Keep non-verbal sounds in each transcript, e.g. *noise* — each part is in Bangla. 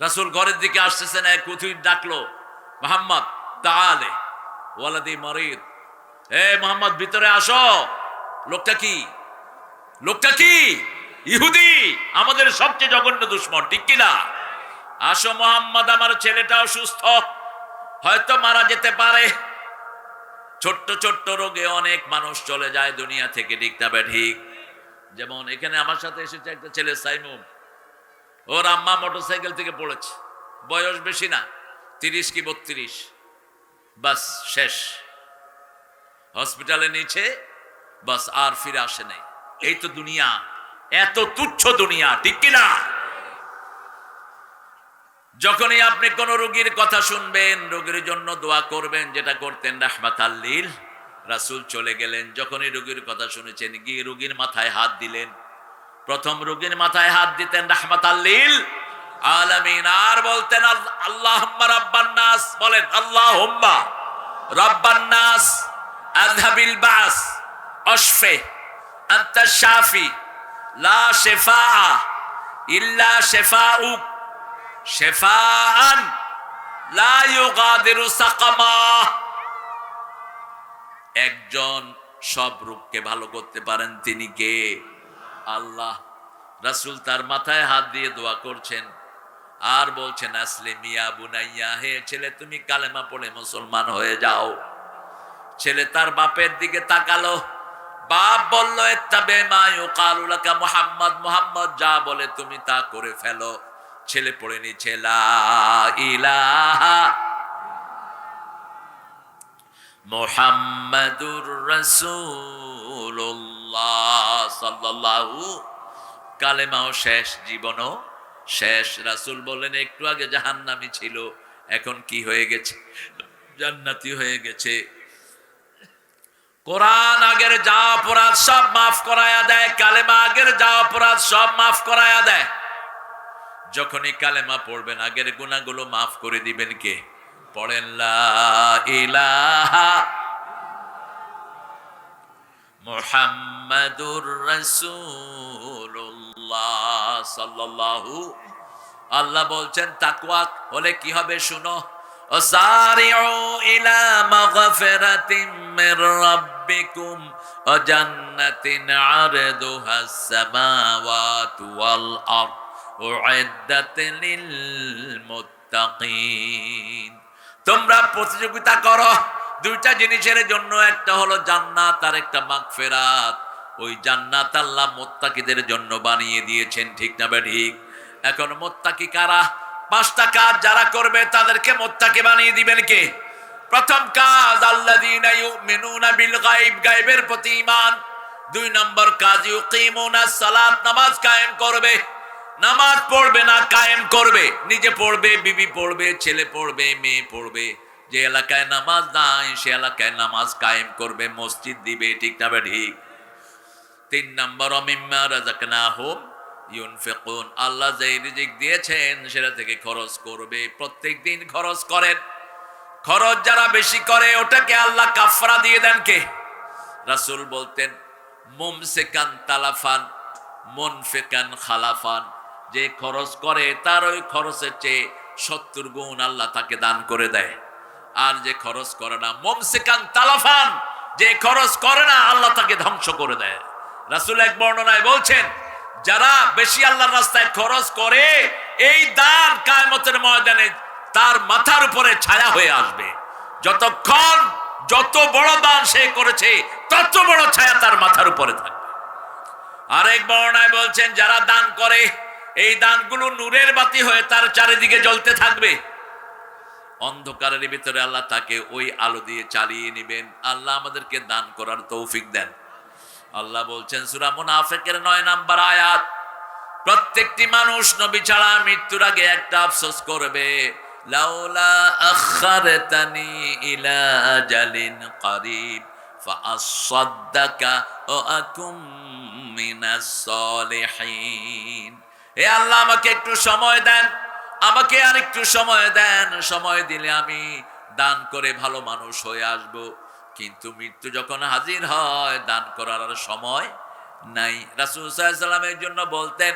রাসুল ঘরের দিকে আসতেছেন, এক কুথুই ডাকলো, মোহাম্মদ তাহলে ওয়ালাদি মরিদ। এ মোহাম্মদ, ভিতরে আসো। লোকটা কি? লোকটা কি? ইহুদি, আমাদের সবচেয়ে জঘন্য দুশ্মন, ঠিক কিনা আসো মোহাম্মদ, আমার ছেলেটা অসুস্থ হয়তো মারা যেতে পারে। ছোট্ট ছোট্ট রোগে অনেক মানুষ চলে যায় দুনিয়া থেকে, ঠিক না ঠিক? যেমন এখানে আমার সাথে এসেছে একটা ছেলে, সাইমুম। ওর আম্মা মোটরসাইকেল থেকে পড়েছে। বয়স বেশি না, তিরিশ কি বত্রিশ। বাস শেষ। হসপিটালে নিয়েছে, বাস আর ফিরে আসে নাই। এই তো দুনিয়া, এত তুচ্ছ দুনিয়া, ঠিক কিনা? যখনই আপনি কোন রোগীর কথা শুনবেন, রোগীর জন্য দোয়া করবেন, যেটা করতেন রাহমাত আল্লিল, রাসুল চলে গেলেন। যখনই রোগীর কথা শুনেছেন, গিয়ে রোগীর মাথায় হাত দিলেন। প্রথম রোগীর মাথায় হাত দিতেন রাহমাত আল্লিল আলামিন। আর বলতেন আল্লাহ রাব্বান্নাস বলেন আল্লাহ রাব্বান্নাস আযহাবিল বাস, অশফে, আনতা শাফি, লা শিফা ইল্লা শিফাউক শেফান লা ইউগাদিরু সাকামা। একজন সব রোগকে ভালো করতে পারেন, তিনি কে? আল্লাহ। রাসূল তার মাথায় হাত দিয়ে দোয়া করছেন। আর বলছেন, আসলে মিয়া বুনাইয়া, হে ছেলে, তুমি কালেমা পড়ে মুসলমান হয়ে যাও। ছেলে তার বাপের দিকে তাকালো। বাপ বলল এত্তাবে মা ইউকালু লাকা মুহাম্মদ মুহাম্মদ, যা বলে তুমি তা করে ফেলো। ছেলে পড়ে নিচ্ছে লা মোহাম্মদুর কালেমাও শেষ, জীবনও শেষ। রাসূল বললেন, একটু আগে জাহান্নামী ছিল, এখন কি হয়ে গেছে? জান্নাতি হয়ে গেছে। কোরআন আগের যা অপরাধ সব মাফ করায়া দেয়, কালেমা আগের যা অপরাধ সব মাফ করায়া দেয়। যখনই কালেমা পড়বেন, আগের গুণাগুলো মাফ করে দিবেন কে? পড়েন লা ইলাহা মুহাম্মাদুর রাসূলুল্লাহ সাল্লাল্লাহু আল্লাহ বলছেন তাকওয়া হলে কি হবে শুনো وسارعوا إلى مغفرة من ربكم وجنة عرضها السماوات والأرض أعدت للمتقين তোমরা প্রতিযোগিতা করো দুইটা জিনিসের জন্য একটা হলো জান্নাত, আর একটা মাগফিরাত। ওই জান্নাত আল্লাহ মোত্তাকিদের জন্য বানিয়ে দিয়েছেন, ঠিক না বে ঠিক? এখন মোত্তাকি কারা? পাঁচটা কাজ যারা করবে তাদেরকে মোত্তাকি বানিয়ে দিবেন কে? প্রথম কাজ, আল্লাযীনা ইউমিনুনা বিল গায়ব, গায়বের প্রতি ঈমান। দুই নম্বর কাজ, ইউকিমুনা সালাত, নামাজ কায়েম করবে। নামাজ পড়বে না, কায়েম করবে। নিজে পড়বে, বিবি পড়বে, ছেলে পড়বে, মেয়ে পড়বে। যে এলাকায় নামাজ নাই, সে এলাকায় নামাজ কায়েম করবে, মসজিদ দিবে, ঠিক না ঠিক? তিন নম্বর, অমিম্মা রাজাকনাহুম ইউনফিকুন। আল্লাহ যে রিজিক দিয়েছেন, সেটা থেকে খরচ করবে। প্রত্যেক দিন খরচ করেন। খরচ যারা বেশি করে, ওটাকে আল্লাহ কাফরা দিয়ে দেন কে? রাসূল বলতেন, মুমসিকান তালাফান, মুনফিকান খালাফান। যে খরচ করে, তার ওই খরচের চেয়ে সত্তর গুণ আল্লাহ তাকে দান করে দেয়। আর যে খরচ করে না, মুমসিকান তালাফান, যে খরচ করে না, আল্লাহ তাকে ধ্বংস করে দেয়। রাসূল এক বর্ণনায় বলছেন, যারা বেশি আল্লাহর রাস্তায় খরচ করে, এই দান কায়মতের ময়দানে তার মাথার উপরে ছায়া হয়ে আসবে। যতক্ষণ যত বড় দান সে করেছে, তত বড় ছায়া তার মাথার উপরে থাকবে। আরেক বর্ণায় বলছেন, যারা দান করে, এই দানগুলো নূরের বাতি হয়ে তার চারিদিকে জ্বলতে থাকবে। অন্ধকারের ভিতরে আল্লাহ তাকে ওই আলো দিয়ে চালিয়ে নেবেন। আল্লাহ আমাদেরকে দান করার তৌফিক দেন। আল্লাহ বলছেন, সুরা মুনাফেকের নয় নাম্বার আয়াত, প্রত্যেকটি মানুষ নবী ছাড়া মৃত্যুর আগে একটা আফসোস করবে। আল্লাহ, আমাকে একটু সময় দেন। আমাকে আর একটু সময় দেন, সময় দিলে আমি দান করে ভালো মানুষ হয়ে আসব। কিন্তু মৃত্যু যখন হাজির হয়, দান করার আর সময় নাই। রাসুল সাল্লামের জন্য বলতেন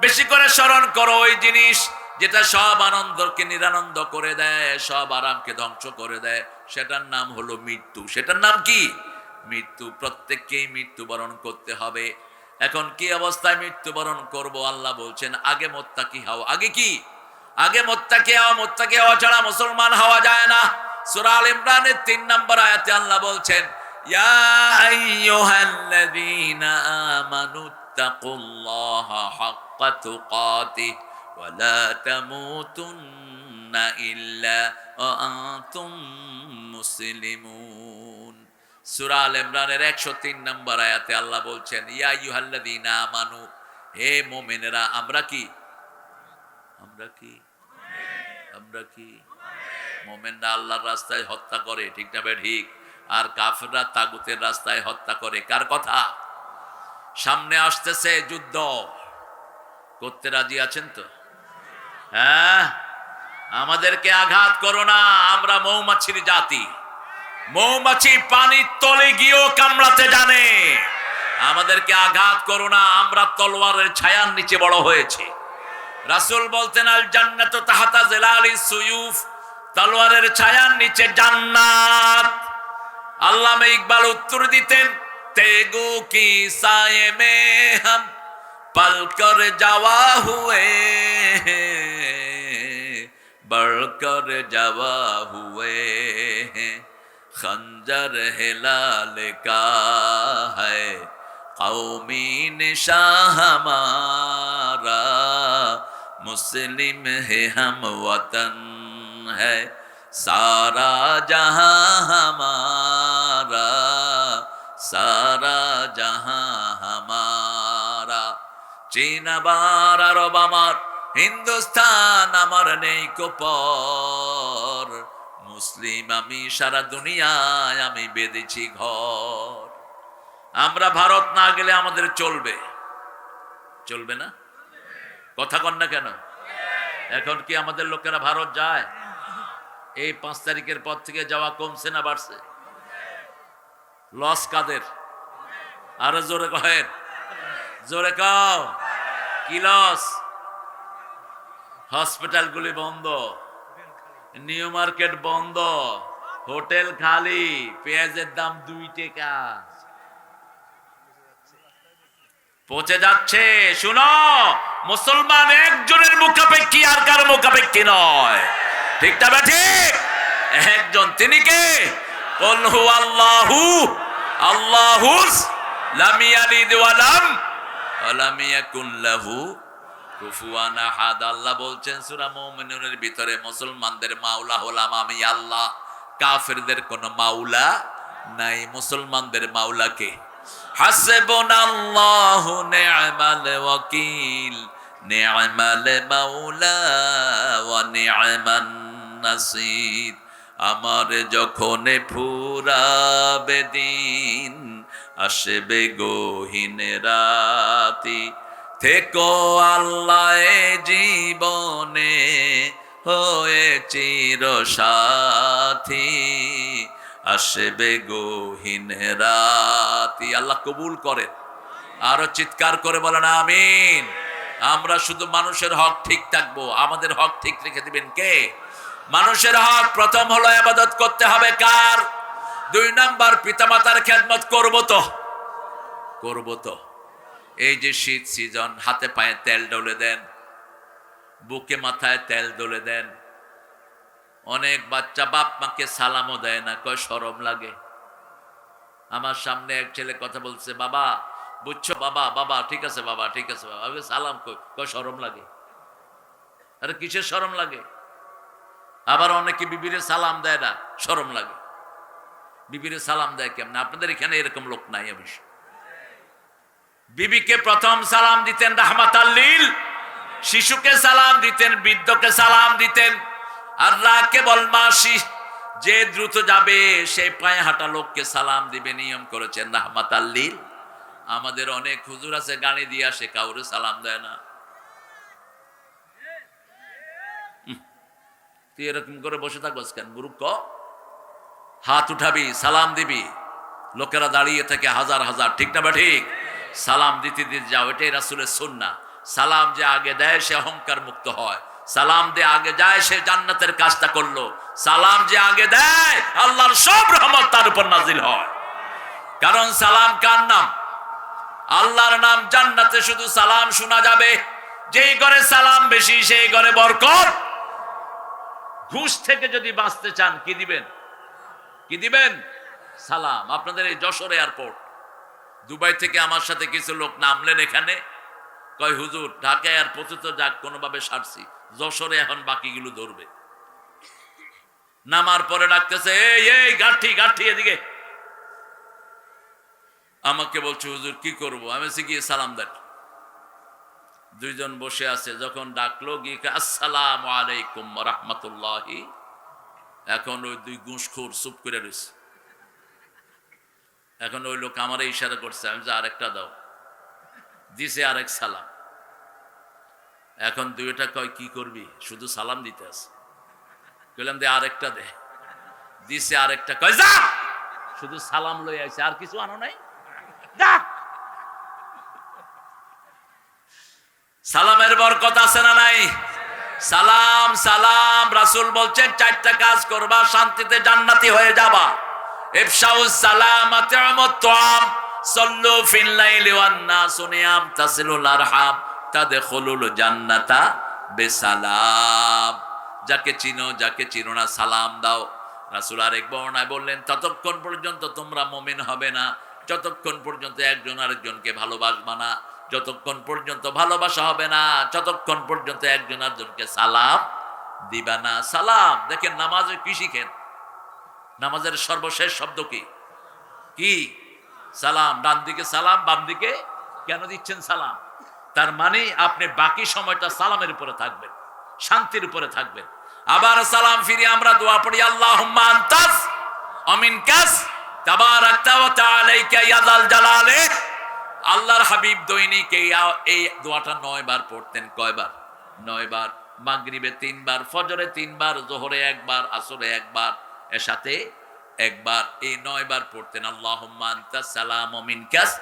বেশি করে স্মরণ করো ওই জিনিস যেটা সব আনন্দকে নিরানন্দ করে দেয়, সব আরামকে ধ্বংস করে দেয়। সেটার নাম হলো মৃত্যু। সেটার নাম কি? মৃত্যু। প্রত্যেককেই মৃত্যুবরণ করতে হবে। এখন কি অবস্থায় মৃত্যুবরণ করব? আল্লাহ বলছেন, আগে মোত্তাকি হও। আগে কি? আগে মোত্তাকি হও, মোত্তাকি হওয়া ছাড়া মুসলমান হওয়া যায় না। সূরা আল ইমরানের তিন নম্বর আয়াতে আল্লাহ বলছেন মুসলিমুন। সূরা ইমরানের 103 নম্বর আয়াতে আল্লাহ বলছেন, ইয়া আইয়ুহাল্লাযীনা আমানু, হে মুমিনেরা, আমরা কি? আমরা কি? আমরা কি? মোমেনরা আল্লাহর রাস্তায় হত্যা করে, ঠিক না ঠিক। আর কাফেররা তাগুতের রাস্তায় হত্যা করে, কার কথা? সামনে আসতেছে যুদ্ধ। করতে রাজি আছেন তো? হ্যাঁ? আমাদেরকে আঘাত করো না, আমরা মৌমাছির জাতি। মৌমাছি পানির তলে গিয়েও কামড়াতে জানে আমাদেরকে আঘাত করো না আমরা তলোয়ারের ছায়ার নিচে বড় হয়েছি রাসূল বলতেন আল জান্নাতু তাহাতা জিলালি সুয়ুফ তলোয়ারের ছায়ার নিচে জান্নাত আল্লামা ইকবাল উত্তর দিতেন তেগো কি সায়ে মে হাম পল কর যাওয়া হুয়ে बढ़कर जवा हुए हैं خنجر ہلال کا ہے۔ قومی نشاں ہمارا، مسلم ہے ہم وطن ہے۔ سارا جہاں ہمارا، سارا جہاں ہمارا۔ چین بار عرب ہندوستان امر نہیں کو پار মুসলিম, আমি সারা দুনিয়ায় আমি বেঁধেছি ঘর। আমরা ভারত না গেলে আমাদের চলবে। চলবে না? কথা কন না কেন? এখন কি আমাদের লোকেরা ভারত যায়? এই পাঁচ তারিখের পর থেকে যাওয়া কমছে না বাড়ছে? লস কাদের? আরও জোরে কহেন। জোরে কাও। কি লস? হসপিটালগুলি বন্ধ। নিউ মার্কেট বন্ধ। হোটেল খালি, পেঁয়াজের দাম দুই টাকা। পচে যাচ্ছে, শুনো, মুসলমান একজনের মুখাপেক্ষি আর কারও মুখাপেক্ষী নয়। ঠিক না ঠিক একজন, তিনি কে? আল্লাহু ওয়া আল্লাহ বলছেন ভিতরে মুসলমানদের মাওলা হলাম আমি আল্লাহ। কাফেরদের কোনো মাওলা নাই, মুসলমানদের মাওলা ওয়া নি'মান আমার যখন ফুরাবে দিন, আসবে গহীন রাতি। থেকো আল্লাহ জীবনে হয়ে চির সাথী আসবে গহীন রাতি আল্লাহ কবুল করেন। আরও চিৎকার করে বলেন, আমিন। আমরা শুধু মানুষের হক ঠিক থাকব। আমাদের হক ঠিক রেখে দিবেন কে? মানুষের হক প্রথম হলো আবাদত করতে হবে কার? দুই নাম্বার, পিতামাতার খেদমত করব তো। করব তো। এই যে শীত সিজন হাতে পায়ে তেল ডলে দেন, বুকে মাথায় তেল ডলে দেন। অনেক বাচ্চা বাপ মাকে সালামও দেয় না, কয় সরম লাগে। আমার সামনে এক ছেলে কথা বলছে, বাবা, বুঝছ? বাবা বাবা, ঠিক আছে, বাবা, ঠিক আছে, বাবা। সালাম কয় সরম লাগে। আরে কিসের সরম লাগে? আবার অনেকে বিবিরে সালাম দেয় না, সরম লাগে। বিবিরে সালাম দেয় কেমন? আপনাদের এখানে এরকম লোক নাই অবশ্য। বিবিকে প্রথম সালাম দিতেন রাহমাত আল্লিল শিশুকে সালাম দিতেন, বৃদ্ধকে সালাম দিতেন, আর রাকে বল, মাসি, যে দ্রুত যাবে, সে পায়ে হাঁটা লোককে সালাম দিবে নিয়ম করেছেন রাহমাত আল্লিল আমাদের অনেক হুজুর আছে গাড়ি দিয়ে আসে, কাউরে সালাম দেয় না। তুই এরকম করে বসে থাকবস কেন বুরুক হাত উঠাবি, সালাম দিবি। লোকেরা দাঁড়িয়ে থাকে হাজার হাজার, ঠিক না বা ঠিক? সালাম দিতে দিতে যাও, এটাই রাসুলের সুন্না সালাম যে আগে দেয়, সে অহংকার মুক্ত হয়। সালাম যে আগে যায়, সে জান্নাতের কাজটা করল। সালাম যে আগে দেয়, আল্লাহর সব রহমত তার উপর নাজিল হয়। কারণ সালাম কার নাম? আল্লাহর নাম জান্নাতে শুধু সালাম শোনা যাবে। যেই ঘরে সালাম বেশি, সেই ঘরে বরকত। ঘুষ থেকে যদি বাঁচতে চান, কি দিবেন? কি দিবেন? সালাম। আপনাদের এই যশোর এয়ারপোর্ট। দুবাই থেকে আমার সাথে কিছু লোক নামলেন এখানে। কয়, হুজুর ঢাকা এয়ারপোর্টে তো যাক, কোনোভাবে সারছি। যশোরে এখন বাকিগুলো ধরবে। নামার পরে ডাকতেছে, এই এই গাঠি গাঠি এদিকে। আমাকে বলছে, হুজুর, কি করব? আমি বলছি, গিয়ে সালাম দেন। দুইজন বসে আছে, যখন ডাকলো, গিয়ে আসসালামু আলাইকুম রহমতুল্লাহি। এখন ওই দুই গুঁসখোর চুপ করে রয়েছে। এখন ওই লোক আমার ইশারা করছে, আমি যে আরেকটা দাও। দিছে আরেক সালাম। এখন দুইটা কয়, কি করবি? শুধু সালাম দিতে আছে। কইলাম, দে আরেকটা দে। দিছে আরেকটা, কয়, যা! শুধু সালাম লই আইছে, আর কিছু আনো নাই? যা! সালামের বরকত আছে না নাই? সালাম সালাম, রাসূল বলছেন, চারটা কাজ করবা, শান্তিতে জান্নাতি হয়ে যাবা। যাকে চিনো যাকে চিনো না, সালাম দাও। রাসূল আরেক বর্ণায় বললেন, ততক্ষণ পর্যন্ত তোমরা মুমিন হবে না। যতক্ষণ পর্যন্ত একজন আরেকজনকে ভালোবাসবা না। যতক্ষণ পর্যন্ত ভালোবাসা হবে না। যতক্ষণ পর্যন্ত একজন আরেকজনকে সালাম দিবা না। সালাম, দেখেন নামাজে কি শিখেন? নামাজের সর্বশেষ শব্দ কি? কি? সালাম। ডান দিকে সালাম, বাম দিকে কেন দিচ্ছেন সালাম? তার মানে আপনি বাকি সময়টা সালামের উপরে থাকবেন, শান্তির উপরে থাকবেন। আবার সালাম ফিরে আমরা দোয়া পড়ি আল্লাহ আন্তাস অমিন কাস আল্লাহর হাবিব দৈনিক এই দোয়াটা নয় বার পড়তেন, কয়বার? নয় বার মাগরিবে তিনবার, ফজরে তিনবার, জোহরে একবার, আসরে একবার এর সাথে একবার এই নয়বার পড়তেন আল্লাহ সালাম মিনকাস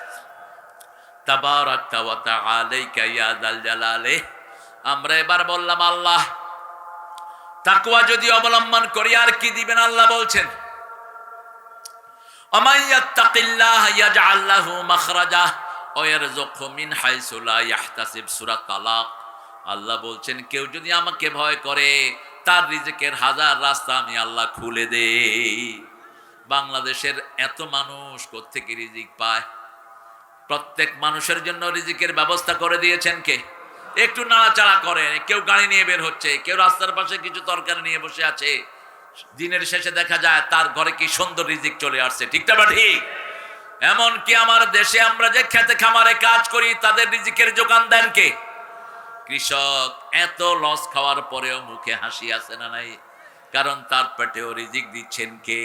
আমরা এবার বললাম, আল্লাহ তাকুয়া যদি অবলম্বন করি, আর কি দিবেন? আল্লাহ বলছেন আল্লাহ বলছেন, কেউ যদি আমাকে ভয় করে তার রিজিকের হাজার রাস্তা আমি আল্লাহ খুলে দেই। বাংলাদেশের এত মানুষ কোত্থেকে রিজিক পায়? প্রত্যেক মানুষের জন্য রিজিকের ব্যবস্থা করে দিয়েছেন কে? একটু নাড়াচাড়া করে, কেউ গাড়ি নিয়ে বের হচ্ছে, কেউ রাস্তার পাশে কিছু তরকারি নিয়ে বসে আছে। দিনের শেষে দেখা যায় তার ঘরে কি সুন্দর রিজিক চলে আসছে ঠিকটা বা ঠিক? এমন কি আমার দেশে আমরা যে খেতে খামারে কাজ করি, তাদের রিজিকের যোগান দেন কে? কৃষক, এত লস খাওয়ার পরেও মুখে হাসি আছে না নাই? কারণ তার পেটেও রিজিক দিচ্ছেন কে?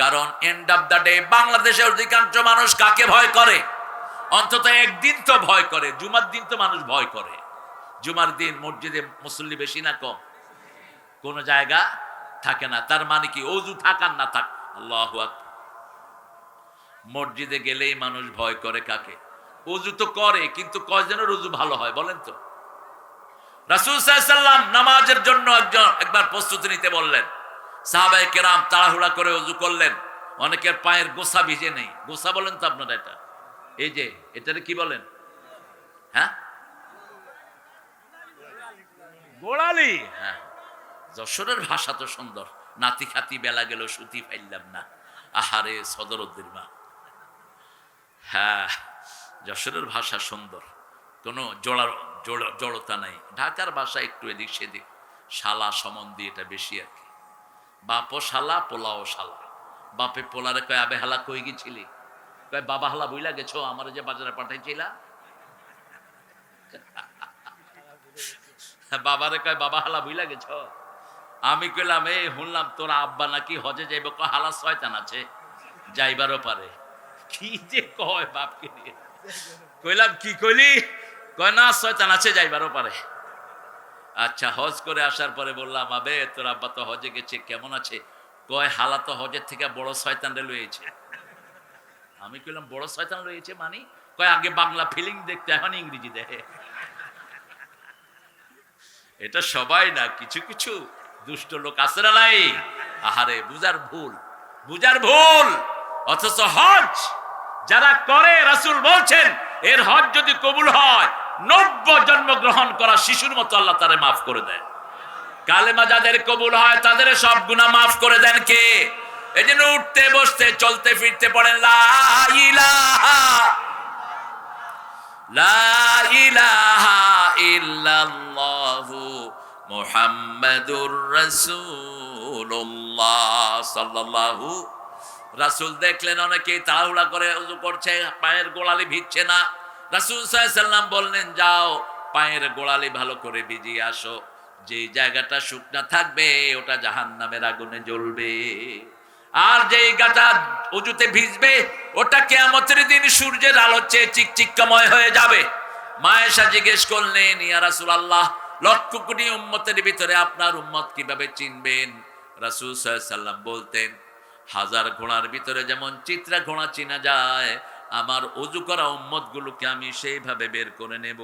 কারণ এন্ড অফ দ্য ডে বাংলাদেশের অধিকাংশ মানুষ কাকে ভয় করে? অন্তত একদিন তো ভয় করে, জুমার দিন তো মানুষ ভয় করে। জুমার দিন মসজিদে মুসল্লি বেশি না কম? কোন জায়গা থাকে না। তার মানে কি? অজু থাকার না থাক আল্লাহ মসজিদে গেলেই মানুষ ভয় করে কাকে? অজু তো করে, কিন্তু কয়জনের অজু ভালো হয় বলেন তো? রাসুল সাল্লাম নামাজের জন্য একজন একবার প্রস্তুতি নিতে বললেন। সাহাবাই কেরাম তাড়াহুড়া করে অজু করলেন। অনেকের পায়ের গোসা ভিজে নেই। গোসা বলেন তো আপনারা এটা। এই যে এটারে কি বলেন? হ্যাঁ? গোড়ালি। হ্যাঁ। যশোরের ভাষা তো সুন্দর। নাতি খাতি বেলা গেল সুতি পাইলাম না। আহারে সদরদ্দির মা। হ্যাঁ যশোরের ভাষা সুন্দর। কোনো জোড়া জোড়া- জড়তা নাই। ঢাকার ভাষা একটু এদিক সেদিক। শালা সম্বন্ধে এটা বেশি আর কি। বাপও শালা, পোলাও শালা। বাপে পোলারে কয়, আবে হালা কই গেছিলি? কয়, বাবা হালা বইলা গেছো, আমার যে বাজারে পাঠাইছিলা? *laughs* বাবারে কয়, বাবা হালা বুইলা গেছ? আমি কইলাম এই শুনলাম তোর আব্বা নাকি হজে যাইব। ক হালা শয়তান আছে, যাইবারও পারে। কি যে কয় বাপকে নিয়ে। কইলাম, কি কইলি? কয়, না, শয়তান আছে, যাইবারও পারে। আচ্ছা হজ করে আসার পরে বললাম, আবে, তোর আব্বা তো হজে গেছে, কেমন আছে? কয়, হালা তো হজের থেকে বড় শয়তান রে লয়েছে আমি কইলাম, বড় শয়তান রয়েছে মানে? কয়, আগে বাংলা ফিলিং দেখতে, এখন ইংরেজি দেখে। এটা সবাই না, কিছু কিছু। দুষ্ট লোক আছে না নাই? আহারে বুজার ভুল বুজার ভুল। অথচ হজ যারা করে, রাসূল বলছেন এর হজ যদি কবুল হয়, নব্য জন্মগ্রহণ করা শিশুর মতো আল্লাহ তারে মাফ করে দেয়। কালেমা যাদের কবুল হয়, তাদের সব গুনাহ মাফ করে দেন কে? এই জন্য উঠতে, বসতে, চলতে, ফিরতে পড়েন মুহাম্মাদুর সাল্লাল্লাহু রাসূল দেখলেন অনেকেই তাড়াহুড়া করে উযু করছে, পায়ের গোড়ালি ভিজছে না। রাসূল সাল্লাম বললেন, যাও, পায়ের গোড়ালি ভালো করে ভিজিয়ে আসো। যে জায়গাটা শুকনা থাকবে, ওটা জাহান্নামের আগুনে জ্বলবে। আর যেই গাটা উজুতে ভিজবে, ওটা কেয়ামতের দিন সূর্যের আলো চেয়ে চিকচিকময় হয়ে যাবে। মায়েশা জিজ্ঞেস করলেন, ইয়া রাসূলুল্লাহ, লক্ষ কোটি উম্মতের ভিতরে আপনার উম্মত কীভাবে চিনবেন? রাসূল সাল্লাম বলতেন হাজার ঘোড়ার ভিতরে যেমন চিত্রা ঘোড়া চিনা যায়, আমার অজু করা উম্মত গুলোকে আমি সেইভাবে বের করে নেব।